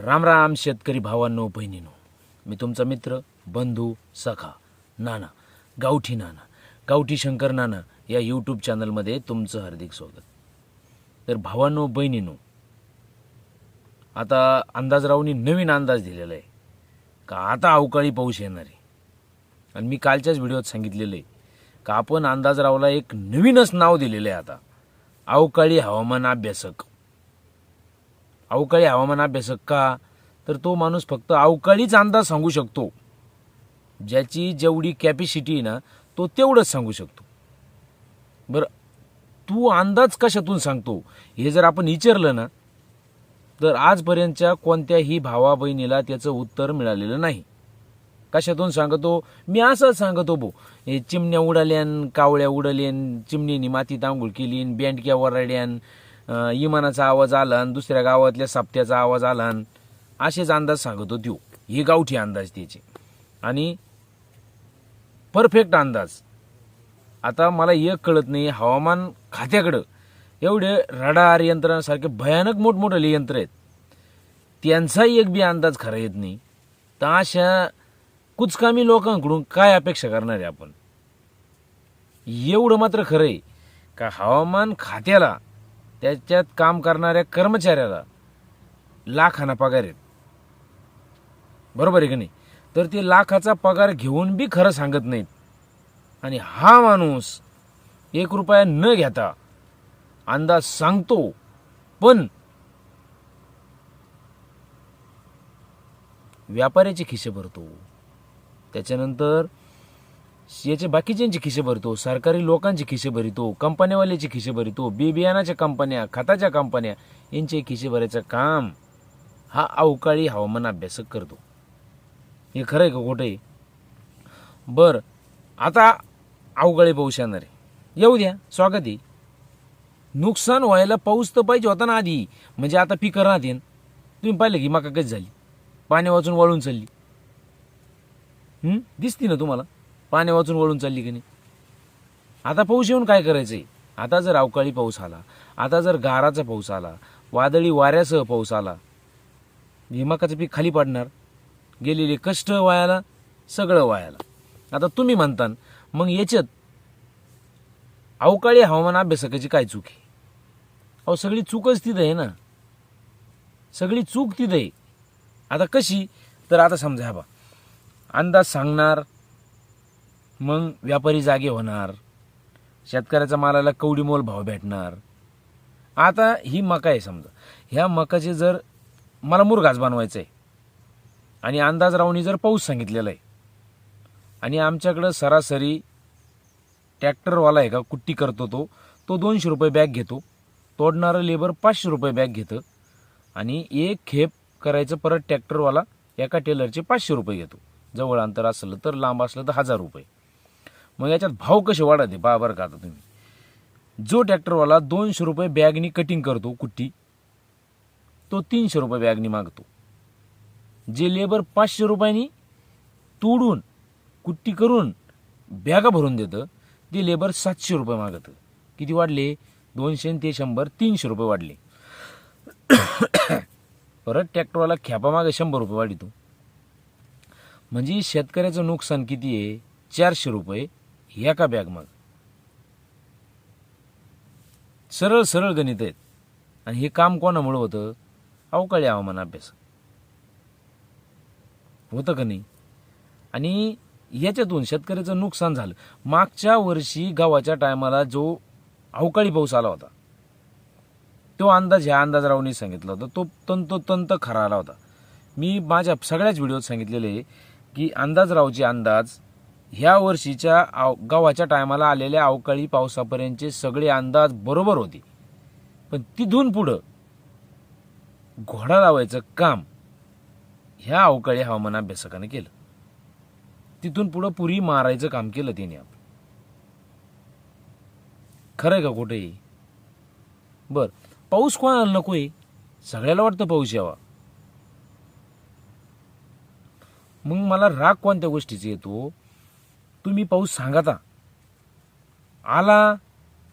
राम राम शेतकरी भावांनो बहिणीनो. मी तुमचा मित्र बंधू सखा नाना गावठी नाना गावठी शंकर नाना या यूट्यूब चॅनलमध्ये तुमचं हार्दिक स्वागत. तर भावांनो बहिणीनो आता अंदाजरावनी नवीन अंदाज दिलेला आहे. का आता अवकाळी पाऊस येणार आहे? आणि मी कालच्याच व्हिडिओत सांगितलेलं आहे का आपण अंदाजरावला एक नवीनच नाव दिलेलं आहे आता. अवकाळी हवामान अभ्यासक. अवकाळी हवामान अभ्यासक का? तर तो माणूस फक्त अवकाळीच अंदाज सांगू शकतो. ज्याची जेवढी कॅपॅसिटी आहे ना तो तेवढंच सांगू शकतो. बरं तू अंदाज कशातून सांगतो? हे जर आपण विचारलं ना तर आजपर्यंतच्या कोणत्याही भावा बहिणीला त्याचं उत्तर मिळालेलं नाही. कशातून सांगतो? मी असंच सांगतो भो हे चिमण्या उडाल्यान कावळ्या उडाल्यान चिमणीनी मातीत आंघोळ केली बँडक्या वराड्यान इमानाचा आवाज आला आणि दुसऱ्या गावातल्या सापट्याचा आवाज आला असेच अंदाज सांगतो त्यो. हे गावठी अंदाज त्याचे. आणि परफेक्ट अंदाज. आता मला एक कळत नाही हवामान खात्याकडं. एवढे रडार यंत्रासारखे भयानक मोठमोठे यंत्र आहेत. त्यांचाही एक बी अंदाज खरा येत नाही. तर अशा कुचकामी लोकांकडून काय अपेक्षा करणार आहे आपण? एवढं मात्र खरं आहे का हवामान खात्याला त्याच्यात काम करणाऱ्या कर्मचाऱ्याला लाखाना पगार आहेत. बरोबर आहे की नाही? तर ते लाखाचा पगार घेऊन बी खरं सांगत नाहीत. आणि हा माणूस एक रुपया न घेता अंदाज सांगतो पण व्यापाऱ्याचे खिसे भरतो. त्याच्यानंतर याचे बाकीच्यांचे खिसे भरतो सरकारी लोकांचे खिसे भरितो कंपन्यावाल्याचे खिसे भरतो बी बियाणाच्या कंपन्या खताच्या कंपन्या यांचे खिसे भरायचं काम हा अवकाळी हवामान अभ्यासक करतो. हे खरं आहे का खोटं आहे? बरं आता अवकाळी पाऊस येणार आहे. येऊ द्या स्वागत आहे. नुकसान व्हायला पाऊस तर पाहिजे होता ना आधी. म्हणजे आता पिकं राहतील तुम्ही पाहिलं की मका कशी झाली? पाण्या वाचून वळून चालली. दिसती ना तुम्हाला? पाणी वाचून वळून चालली की नाही? आता पाऊस येऊन काय करायचंय? आता जर अवकाळी पाऊस आला आता जर गाराचा पाऊस आला वादळी वाऱ्यासह पाऊस आला हिमाकाचं पीक खाली पडणार गेलेले कष्ट वायाला सगळं वायाला. आता तुम्ही म्हणता मग याच्यात अवकाळी हवामान अभ्यासकाची काय चूक आहे? अहो सगळी चूकच तिथं आहे ना? सगळी चूक तिथं आहे. आता कशी? तर आता समजा बा अंदाज सांगणार मग व्यापारी जागे होणार. शेतकऱ्याच्या मालाला कवडीमोल भाव भेटणार. आता ही मका आहे समजा. ह्या मकाचे जर मला मुरघास बनवायचं आहे आणि अंदाज अंदाजरावनी जर पाऊस सांगितलेला आहे. आणि आमच्याकडं सरासरी ट्रॅक्टरवाला आहे का कुट्टी करतो तो तो दोनशे रुपये बॅग घेतो. तोडणारं लेबर पाचशे रुपये बॅग घेतं. आणि एक खेप करायचं परत ट्रॅक्टरवाला एका टेलरचे पाचशे रुपये घेतो. जवळ अंतर असलं तर लांब असलं तर हजार रुपये. मग याच्यात भाव कसे वाढते पहा बरं का आता तुम्ही. जो ट्रॅक्टरवाला दोनशे रुपये बॅगनी कटिंग करतो कुट्टी तो तीनशे रुपये बॅगनी मागतो. जे लेबर पाचशे रुपयांनी तोडून कुट्टी करून बॅगा भरून देतं ते लेबर सातशे रुपये मागतं. किती वाढले? दोनशे आणि ते शंभर तीनशे रुपये वाढले. परत ट्रॅक्टरवाला खेपा मागे शंभर रुपये वाढितो. म्हणजे शेतकऱ्याचं नुकसान किती आहे? चारशे रुपये एका बॅग माग. सरळ सरळ गणित आहेत. आणि हे काम कोणामुळं होतं? अवकाळी हवामान अभ्यास. होतं का नाही? आणि याच्यातून शेतकऱ्याचं नुकसान झालं. मागच्या वर्षी गावाच्या टायमाला जो अवकाळी पाऊस आला होता तो अंदाज ह्या अंदाजरावनी सांगितला होता. तो तंतोतंत खरा आला होता. मी माझ्या सगळ्याच व्हिडिओत सांगितलेले आहे की अंदाजरावचे अंदाज ह्या वर्षीच्या आव गावाच्या टायमाला आलेल्या अवकाळी पावसापर्यंतचे सगळे अंदाज बरोबर होते. पण तिथून पुढं घोडा लावायचं काम ह्या अवकाळी हवामान अभ्यासकानं केलं. तिथून पुढं पुरी मारायचं काम केलं त्याने आपण. खरं का कुठे बर पाऊस कोणाला आहे? सगळ्याला वाटतं पाऊस यावा. मग मला राग कोणत्या गोष्टीचा येतो? तुम्ही पाऊस सांगाता. आला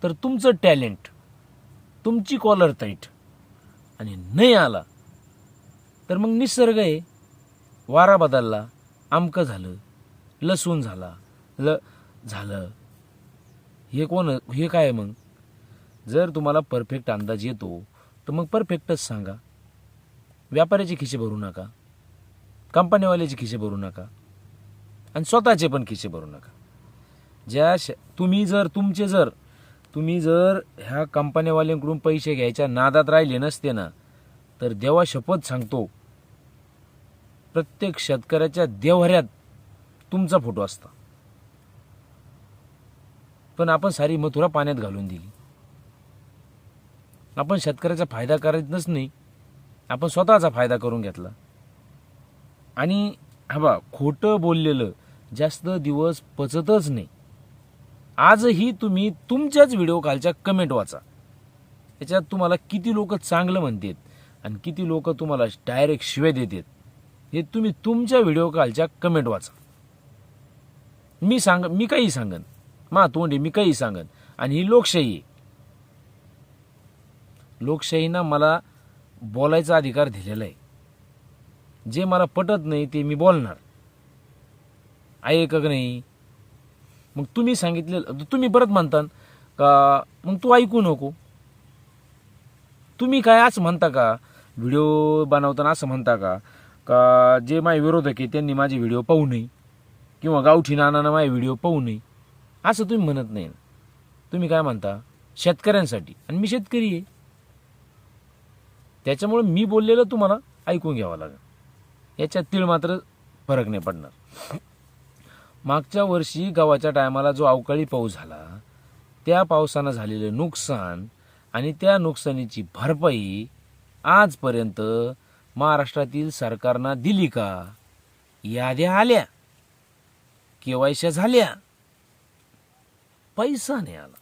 तर तुमचं टॅलेंट तुमची कॉलर ताईट आणि नाही आला तर मग निसर्ग आहे. वारा बदलला आमकं झालं लसूण झाला ल झालं. हे कोण हे काय मग? जर तुम्हाला परफेक्ट अंदाज येतो तर मग परफेक्टच सांगा. व्यापाऱ्याचे खिसे भरू नका. कंपनीवाल्याचे खिसे भरू नका. आणि स्वतःचे पण खिसे भरू नका. ज्या श तुम्ही जर तुमचे जर तुम्ही जर ह्या कंपन्यावाल्यांकडून पैसे घ्यायच्या नादात राहिले नसते ना तर देवा शपथ सांगतो प्रत्येक शेतकऱ्याच्या देवऱ्यात तुमचा फोटो असता. पण आपण सारी मथुरा पाण्यात घालून दिली. आपण शेतकऱ्याचा फायदा करायचंच नाही. आपण स्वतःचा फायदा करून घेतला. आणि हा बा खोटं बोललेलं जास्त दिवस पचतच नाही. आजही तुम्ही तुमच्याच व्हिडिओ खालच्या कमेंट वाचा. याच्यात तुम्हाला किती लोक चांगलं म्हणतात आणि किती लोक तुम्हाला डायरेक्ट शिवे देतात हे तुम्ही तुमच्या व्हिडिओ खालच्या कमेंट वाचा. मी सांग मी काही सांगन. मा तोंडी मी काही सांगन. आणि ही लोकशाही. आहे लोकशाहीनं मला बोलायचा अधिकार दिलेला आहे. जे मला पटत नाही ते मी बोलणार. आहे का नाही? मग तुम्ही सांगितलेलं तुम्ही परत म्हणता का मग तू ऐकू नको. तुम्ही काय असं म्हणता का? व्हिडिओ बनवताना असं म्हणता का? का जे माझे विरोधक आहे त्यांनी माझे व्हिडिओ पाहू नये? किंवा गावठी नानानं माझे व्हिडिओ पाहू नये? असं तुम्ही म्हणत नाही. तुम्ही काय म्हणता? शेतकऱ्यांसाठी. आणि मी शेतकरी आहे. त्याच्यामुळे मी बोललेलं तुम्हाला ऐकून घ्यावं लागेल. याच्यात तीळ मात्र फरक नाही पडणार. मागच्या वर्षी गावाच्या टायमाला जो अवकाळी पाऊस झाला त्या पावसानं झालेलं नुकसान आणि त्या नुकसानीची भरपाई आजपर्यंत महाराष्ट्रातील सरकारनं दिली का? याद्या आल्या. केवायशा झाल्या. पैसा नाही आला.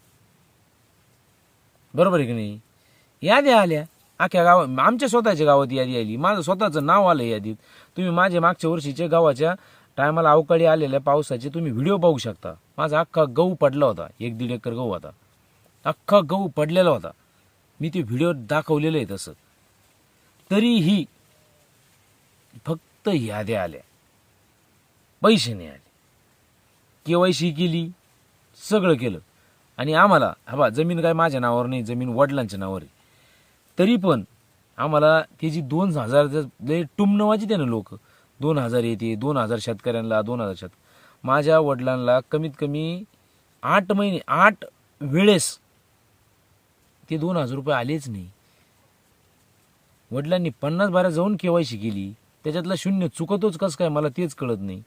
बरोबर आहे की नाही? याद्या आल्या. अख्ख्या गावात आमच्या स्वतःच्या गावात यादी आली. माझं स्वतःचं नाव आलं यादीत. तुम्ही माझ्या मागच्या वर्षीच्या गावाच्या टायमाला अवकाळी आलेल्या पावसाचे तुम्ही व्हिडिओ पाहू शकता. माझा अख्खा गहू पडला होता. एक दीड एकर गहू होता अख्खा गहू पडलेला होता. मी ते व्हिडिओ दाखवलेलं आहे तसं. तरीही फक्त याद्या आल्या. पैसे नाही आले. केवायसी केली. सगळं केलं. आणि आम्हाला हा जमीन काय माझ्या नावावर नाही जमीन वडिलांच्या नावावर आहे. तरी पण आम्हाला त्याची दोन हजार लय टुमणं वाजते ना लोक. दोन हजार येते दोन हजार शेतकऱ्यांना दोन हजार शेत माझ्या वडिलांना कमीत कमी आठ महिने आठ वेळेस ते दोन हजार रुपये आलेच नाही. वडिलांनी पन्नास बारा जाऊन केवायसी केली. त्याच्यातला शून्य चुकतोच कसं काय मला तेच कळत नाही.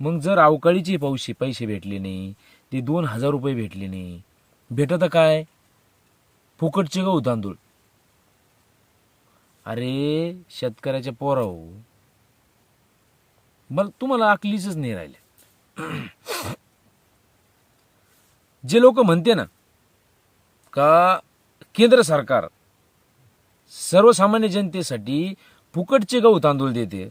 मग जर अवकाळीचे पैसे पैसे भेटले नाही ते दोन हजार रुपये भेटले नाही. भेटत काय? फुकटचे गहू तांदूळ. अरे शेतकऱ्याच्या पोराव मला तुम्हाला अकलीच नाही राहिले. जे लोक म्हणते ना का केंद्र सरकार सर्वसामान्य जनतेसाठी फुकटचे गहू तांदूळ देते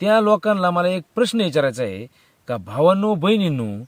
त्या लोकांना मला एक प्रश्न विचारायचा आहे का भावांनो बहिणींनो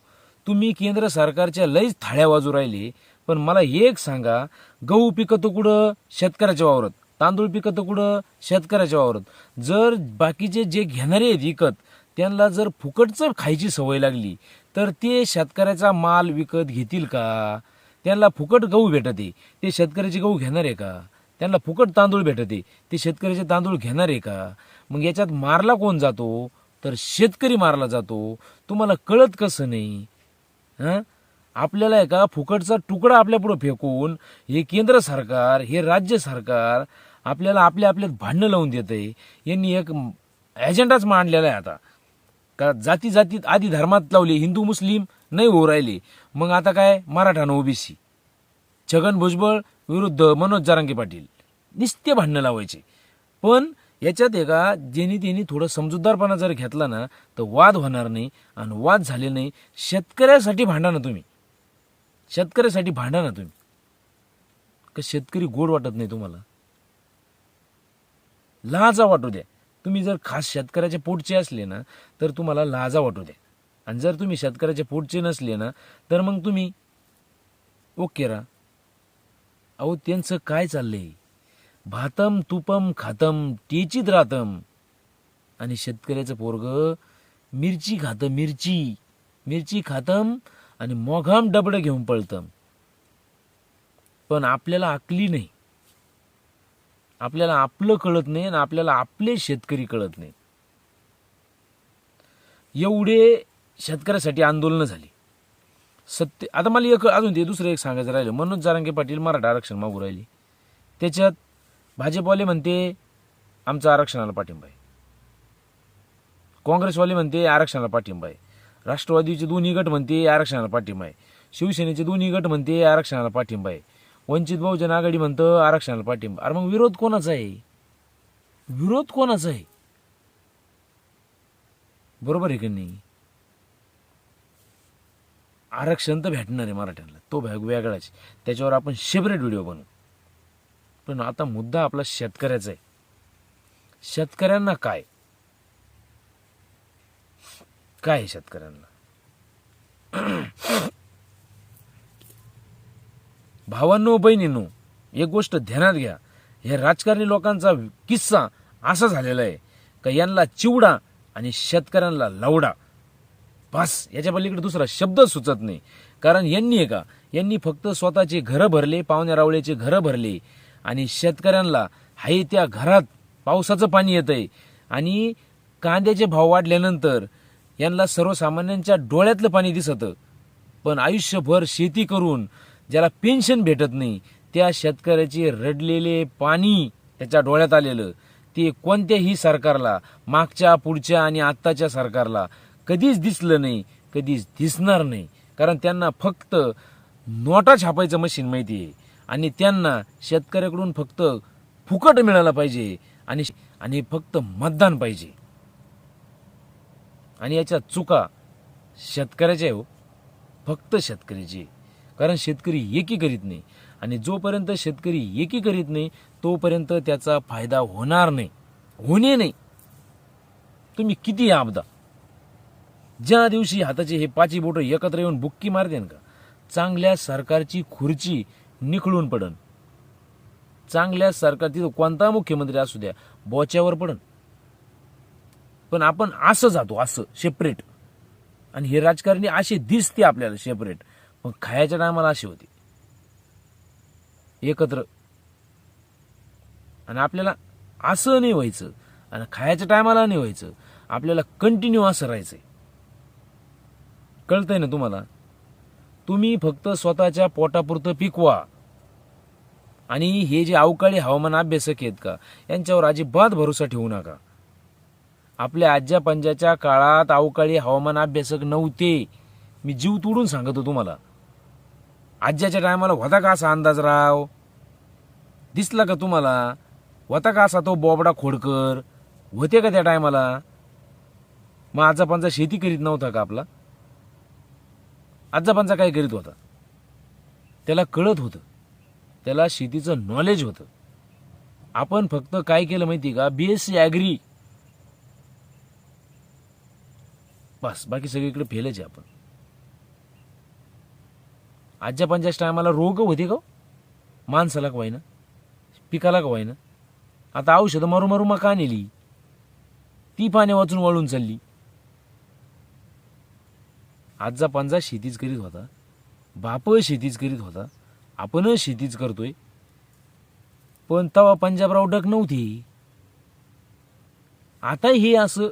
तुम्ही केंद्र सरकारच्या लईच थाळ्या वाजू राहिले पण मला एक सांगा गहू पिकतो कुठं? शेतकऱ्याच्या वावरत. तांदूळ पिकतो कुठं? शेतकऱ्याच्या वावरत. जर बाकीचे जे घेणारे आहेत विकत त्यांना जर फुकटचं खायची सवय लागली तर ते शेतकऱ्याचा माल विकत घेतील का? त्यांना फुकट गहू भेटते ते शेतकऱ्याचे गहू घेणार आहे का? त्यांना फुकट तांदूळ भेटते ते शेतकऱ्याचे तांदूळ घेणार आहे का? मग याच्यात मारला कोण जातो? तर शेतकरी मारला जातो. तुम्हाला कळत कसं नाही? हां? आपल्याला आहे का फुकटचा तुकडा आपल्यापुढं फेकून हे केंद्र सरकार हे राज्य सरकार आपल्याला आपल्या आपल्यात भांडणं लावून देत आहे यांनी एक एजेंडाच मांडलेला आहे आता. का जाती जातीत आधी धर्मात लावले हिंदू मुस्लिम नाही होऊ राहिले. मग आता काय? मराठानं ओबीसी. छगन भुजबळ विरुद्ध मनोज जारांगे पाटील. निस्ते भांडणं लावायचे. पण याच्यात एका ज्यांनी त्यांनी थोडं समजूतदारपणा जर घेतला ना तर वाद होणार नाही आणि वाद झाले नाही. शेतकऱ्यासाठी भांडा ना तुम्ही. शेतकऱ्यासाठी भांडा ना तुम्ही. का शेतकरी गोड वाटत नाही तुम्हाला? लाजा वाटू द्या. तुम्ही जर खास शेतकऱ्याच्या पोटचे असले ना तर तुम्हाला लाजा वाटू द्या आणि जर तुम्ही शेतकऱ्याच्या पोटचे नसले ना तर मग तुम्ही ओके रा. अहो त्यांचं काय चाललंय? भातम तुपम खातम टेचित राहतम आणि शेतकऱ्याचं पोरग मिरची खातं मिरची. मिरची खातम आणि मोघाम डबडं घेऊन पळतम. पण आपल्याला आकली नाही. आपल्याला आपलं कळत नाही आणि आपल्याला आपले शेतकरी कळत नाही. एवढे शेतकऱ्यासाठी आंदोलनं झाली. सत्य आता मला एक अजून ते दुसरं एक सांगायचं राहिलं. मनोज जारांगे पाटील मराठा आरक्षण मागू राहिली. त्याच्यात भाजपवाले म्हणते आमचं आरक्षणाला पाठिंबा आहे. काँग्रेसवाले म्हणते आरक्षणाला पाठिंबा आहे. राष्ट्रवादीचे दोन्ही गट म्हणते आरक्षणाला पाठिंबा आहे. शिवसेनेचे दोन्ही गट म्हणते आरक्षणाला पाठिंबा आहे. वंचित बहुजन आघाडी म्हणतं आरक्षणाला पाठिंबा. अरे मग विरोध कोणाचा आहे? विरोध कोणाचा आहे? बरोबर आहे की नाही? आरक्षण तर भेटणार आहे मराठ्यांना. तो भाग वेगळाच त्याच्यावर आपण सेपरेट व्हिडिओ बनवू. पण आता मुद्दा आपला शेतकऱ्याचा आहे. शेतकऱ्यांना काय? काय आहे शेतकऱ्यांना? भावांनो बहिणींनो एक गोष्ट ध्यानात घ्या. हे राजकारणी लोकांचा किस्सा असा झालेला आहे का यांना चिवडा आणि शेतकऱ्यांना लावडा. बस याच्या पलीकडे दुसरा शब्द सुचत नाही. कारण यांनी आहे का यांनी फक्त स्वतःचे घरं भरले पाहुण्या रावळ्याचे घरं भरले आणि शेतकऱ्यांना हाय त्या घरात पावसाचं पाणी येतंय. आणि कांद्याचे भाव वाढल्यानंतर यांना सर्वसामान्यांच्या डोळ्यातलं पाणी दिसतं. पण आयुष्यभर शेती करून ज्याला पेन्शन भेटत नाही त्या शेतकऱ्याचे रडलेले पाणी त्याच्या डोळ्यात आलेलं. ते कोणत्याही सरकारला मागच्या पुढच्या आणि आत्ताच्या सरकारला कधीच दिसलं नाही कधीच दिसणार नाही. कारण त्यांना फक्त नोटा छापायचं मशीन माहिती आहे. आणि त्यांना शेतकऱ्याकडून फक्त फुकट मिळालं पाहिजे आणि आणि फक्त मतदान पाहिजे. आणि याच्या चुका शेतकऱ्याच्या आहे हो. फक्त शेतकऱ्याची कारण शेतकरी एकी करीत नाही. आणि जोपर्यंत शेतकरी एकी करीत नाही तोपर्यंत त्याचा फायदा होणार नाही. होणे नाही. तुम्ही किती आपदा. ज्या दिवशी हाताचे हे पाची बोटं एकत्र येऊन बुक्की मारतेन का चांगल्या सरकारची खुर्ची निखळून पडन. चांगल्या सरकार तिथं कोणता मुख्यमंत्री असू द्या बोच्यावर पडन. पण आपण असं जातो असं सेपरेट आणि हे राजकारणी असे दिसते आपल्याला सेपरेट पण खायच्या टायमाला अशी होती. एकत्र. आणि आपल्याला असं नाही व्हायचं. आणि खायच्या टायमाला नाही व्हायचं. आपल्याला कंटिन्यू असं राहायचंय. कळतंय ना तुम्हाला? तुम्ही फक्त स्वतःच्या पोटापुरतं पिकवा. आणि हे जे अवकाळी हवामान अभ्यासक आहेत का यांच्यावर अजिबात भरोसा ठेवू नका. आपल्या आज्या पंजाच्या काळात अवकाळी हवामान अभ्यासक नव्हते. मी जीव तोडून सांगतो तुम्हाला. आज्याच्या टायमाला होता का असा अंदाज राव दिसला का तुम्हाला? होता का असा तो बोबडा खोडकर? होते का त्या टायमाला? मग आजपांचा शेती करीत नव्हता का आपला? आजा काय करीत होता? त्याला कळत होतं. त्याला शेतीचं नॉलेज होतं. आपण फक्त काय केलं माहिती का? बी एस सी ॲग्री बस बाकी सगळीकडे फेलच आहे आपण. आजच्या पंचायत टायमाला रोग होते का हो? माणसाला का व्हायना पिकाला का व्हायना आता औषधं मारू मारू मका नेली ती पाणी वाचून वळून चालली. आजचा पंजा शेतीच करीत होता. बाप शेतीच करीत होता. आपण शेतीच करतोय. पण तवा पंजाबराव डक नव्हती. आता हे असं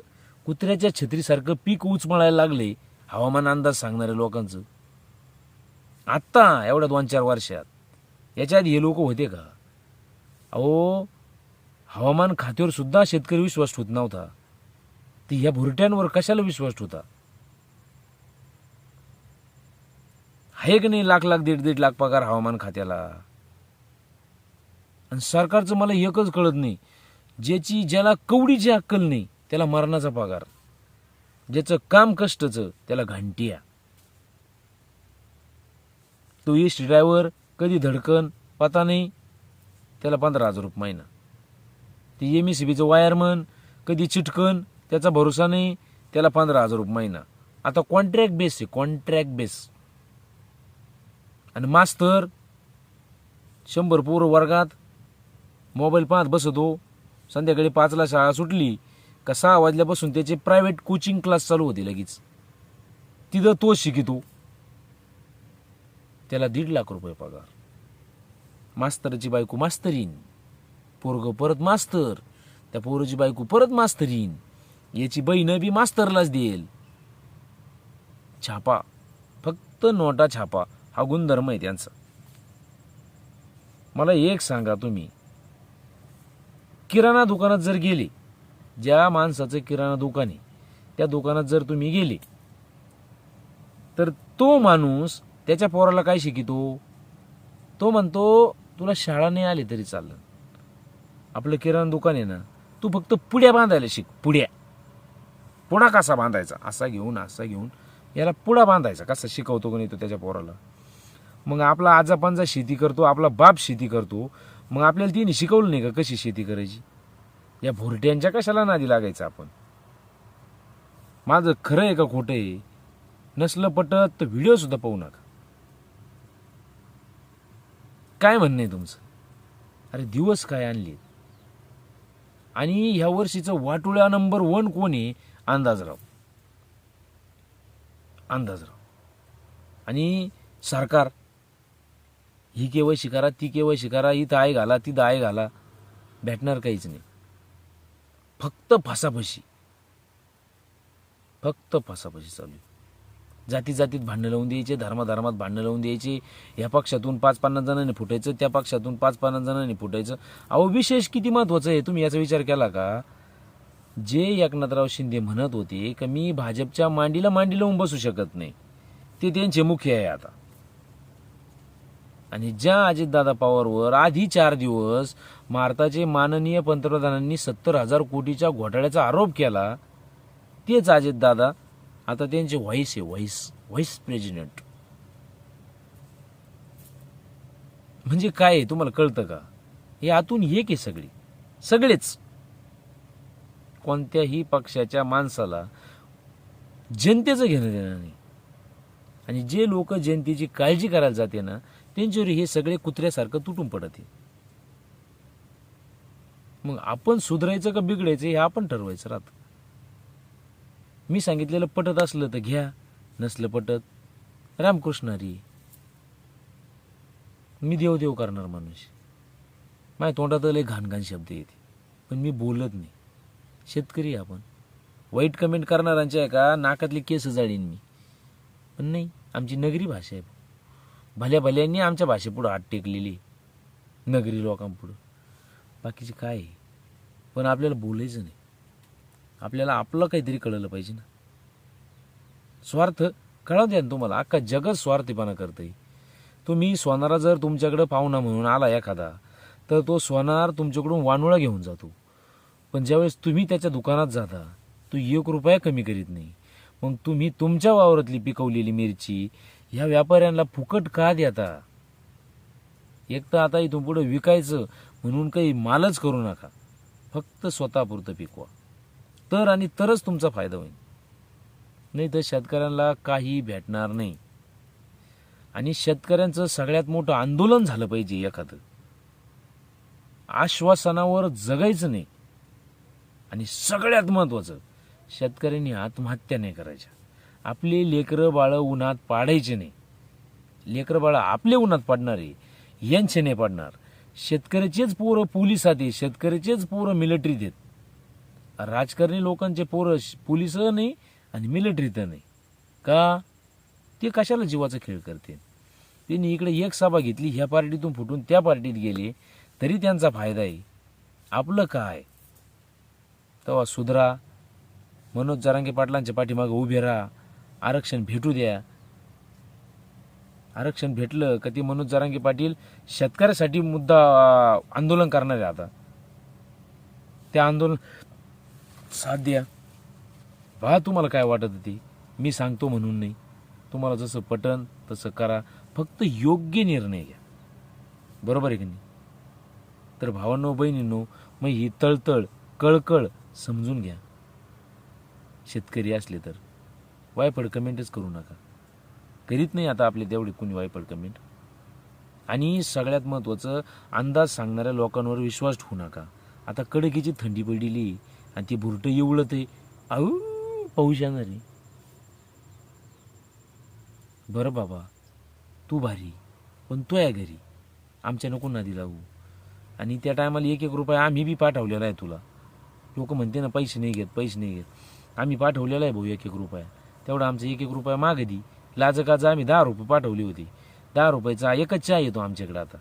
कुत्र्याच्या छत्रीसारखं पीक उचमळायला लागले हवामान अंदाज सांगणाऱ्या लोकांचं. आत्ता एवढ्या दोन चार वर्षात. याच्या हे लोक होते का? अहो हवामान खात्यावर सुद्धा शेतकरी विश्वास होत नव्हता. ती ह्या भुरट्यांवर कशाला विश्वास होता आहे की नाही लाख लाख दीड दीड लाख पगार हवामान खात्याला? आणि सरकारचं मला एकच कळत नाही. ज्याची ज्याला कवडीची अक्कल नाही त्याला मरणाचा पगार. ज्याचं काम कष्टचं त्याला घंटिया. तो इस्ट ड्रायव्हर कधी धडकन पता नाही. त्याला पंधरा हजार रुपये महिना. ती एम ई सी बीचं वायरमन कधी चिटकन त्याचा भरोसा नाही त्याला पंधरा हजार रुपये महिना. आता कॉन्ट्रॅक्ट बेस आहे कॉन्ट्रॅक्ट बेस आणि मास्तर शंभर पोर वर्गात मोबाईल पाहत बसतो. संध्याकाळी पाचला शाळा सुटली का सहा वाजल्यापासून त्याचे प्रायव्हेट कोचिंग क्लास चालू होते लगेच. तिथं तो शिकितो. त्याला दीड लाख रुपये पगार. मास्तरची बायको मास्तरीन. पोरग परत मास्तर. त्या पोराची बायको परत मास्तरीन. याची बहीण बी मास्तरलाच देईल. छापा. फक्त नोटा छापा. हा गुणधर्म आहे त्यांचा. मला एक सांगा तुम्ही. किराणा दुकानात जर गेले ज्या माणसाचं किराणा दुकान आहे त्या दुकानात जर तुम्ही गेले तर तो माणूस त्याच्या पोराला काय शिकितो तो? म्हणतो तुला शाळा नाही आली तरी चाललं. आपलं किराणा दुकान आहे ना तू फक्त पुड्या बांधायला शिक पुड्या. पुडा कसा बांधायचा? असा घेऊन असा घेऊन. याला पुडा बांधायचा कसा शिकवतो का नाही तो त्याच्या पोराला. मग आपला आजा शेती करतो आपला बाप शेती करतो. मग आपल्याला तिने शिकवलं नाही का कशी शेती करायची? या भुरट्यांच्या कशाला नादी लागायचं आपण? माझं खरं आहे का खोटं आहे? नसलं पटत तर व्हिडिओसुद्धा पाहू नका. काय म्हणणं आहे तुमचं? अरे दिवस काय आणले? आणि ह्या वर्षीचं वाटुळ्या नंबर वन कोण आहे? अंदाजराव. अंदाजराव. आणि सरकार ही केवळ शिकारा ती केवळ शिकारा इथं आहे घाला तिथं दाय घाला भेटणार काहीच नाही. फक्त फासाफशी. फक्त फसाफशी चालू आहे. जाती जातीत भांडणं लावून द्यायचे धर्माधर्मात भांडणं लावून द्यायचे. या पक्षातून पाच पन्नास जणांनी फुटायचं त्या पक्षातून पाच पन्नास जणांनी फुटायचं. अहो विशेष किती महत्वाचं आहे? तुम्ही याचा विचार केला का? जे एकनाथराव शिंदे म्हणत होते की मी भाजपच्या मांडीला मांडी लावून बसू शकत नाही. ते त्यांचे मुख्य आहे आता. आणि ज्या अजितदादा पवारवर आधी चार दिवस भारताचे माननीय पंतप्रधानांनी सत्तर हजार कोटीच्या घोटाळ्याचा आरोप केला तेच अजितदादा आता त्यांचे व्हाईस आहे व्हाईस व्हाईस प्रेसिडेंट म्हणजे काय आहे तुम्हाला कळतं का? हे आतून एक आहे सगळी. सगळेच. कोणत्याही पक्षाच्या माणसाला जनतेचं घेणं देणं नाही. आणि जे लोक जनतेची काळजी करायला जाते ना त्यांच्यावर हे सगळे कुत्र्यासारखं तुटून पडत आहे. मग आपण सुधारायचं का बिघडायचं हे आपण ठरवायचं राहतं. मी सांगितलेलं पटत असलं तर घ्या नसलं पटत रामकृष्ण हरी मी देव देव करणार माणूस. माझ्या तोंडात लय घाणघाण शब्द येते. पण मी बोलत नाही. शेतकरी आपण. वाईट कमेंट करणाऱ्यांच्या आहे का नाकातली केस जाळीन मी. पण नाही आमची नगरी भाषा आहे. भल्या भल्यांनी आमच्या भाषेपुढं हात टेकलेली आहे. नगरी लोकांपुढं. बाकीचे काय आहे? पण आपल्याला बोलायचं नाही. आपल्याला आपलं काहीतरी कळलं पाहिजे ना. स्वार्थ कळा द्या ना तुम्हाला. अख्खा जगच स्वार्थीपणा करतंय. तुम्ही सोनारा जर तुमच्याकडं पाहुणा म्हणून आला एखादा तर तो सोनार तुमच्याकडून वानुळा घेऊन जातो. पण ज्यावेळेस तुम्ही त्याच्या दुकानात जाता तो एक रुपया कमी करीत नाही. मग तुम्ही तुमच्या वावरातली पिकवलेली मिरची ह्या व्यापाऱ्यांना फुकट का देता? एक तर आता इथून पुढे विकायचं म्हणून काही मालच करू नका. फक्त स्वतःपुरतं पिकवा. तर आणि तरच तुमचा फायदा होईल. नाही तर शेतकऱ्यांना काही भेटणार नाही. आणि शेतकऱ्यांचं सगळ्यात मोठं आंदोलन झालं पाहिजे एखादं. आश्वासनावर जगायचं नाही. आणि सगळ्यात महत्वाचं शेतकऱ्यांनी आत्महत्या नाही करायच्या. आपले लेकरं बाळं उन्हात पाडायचे नाही. लेकरं बाळं आपले उन्हात पाडणारे यांचे नाही पाडणार. शेतकऱ्याचेच पोरं पोलिसात आहे शेतकऱ्याचेच पोरं मिलिटरीत आहेत. राजकारणी लोकांचे पोरं पोलीस नाही आणि मिलिटरीत नाही. का? ते कशाला जीवाचा खेळ करते त्यांनी इकडे एक सभा घेतली ह्या पार्टीतून फुटून त्या पार्टीत गेले तरी त्यांचा फायदा आहे. आपलं काय? तेव्हा सुधरा. मनोज जरांगे पाटलांच्या पाठीमागं उभे राहा. आरक्षण भेटू द्या. आरक्षण भेटलं का ते मनोज जरांगे पाटील शेतकऱ्यासाठी मुद्दा आंदोलन करणार आहे आता. त्या आंदोलन साथ द्या. पहा तुम्हाला काय वाटत होती. मी सांगतो म्हणून नाही. तुम्हाला जसं पटन तसं करा. फक्त योग्य निर्णय घ्या. बरोबर आहे की नाही? तर भावांनो बहिणींनो मग ही तळतळ कळकळ समजून घ्या. शेतकरी असले तर. वायफड कमेंटच करू नका. करीत नाही आता आपले तेवढे कुणी वायफड कमेंट. आणि सगळ्यात महत्त्वाचं अंदाज सांगणाऱ्या लोकांवर विश्वास ठेवू नका. आता कडकीची थंडी पडलेली. आणि ती भुरटं एवढं ते आऊ पाऊस येणार आहे बरं बाबा तू भारी पण तो या घरी. आमच्या नको नदी लावू. आणि त्या टायमाला एक एक रुपया आम्ही बी पाठवलेला आहे तुला. लोक म्हणते ना पैसे नाही घेत पैसे नाही घेत. आम्ही पाठवलेला आहे भाऊ एक एक रुपया. तेवढा आमचा एक एक रुपया मागे दी. लाज काज आम्ही दहा रुपये पाठवली होती. दहा रुपयाचा एकच चहा येतो आमच्याकडे आता.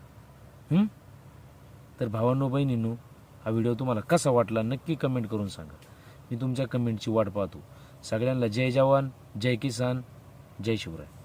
तर भावांनो बहिणींनो हा व्हिडिओ तुम्हाला कसा वाटला नक्की कमेंट करून सांगा. मी तुमच्या कमेंटची वाट पाहतो. सगळ्यांना जय जवान जय किसान जय शिवराय.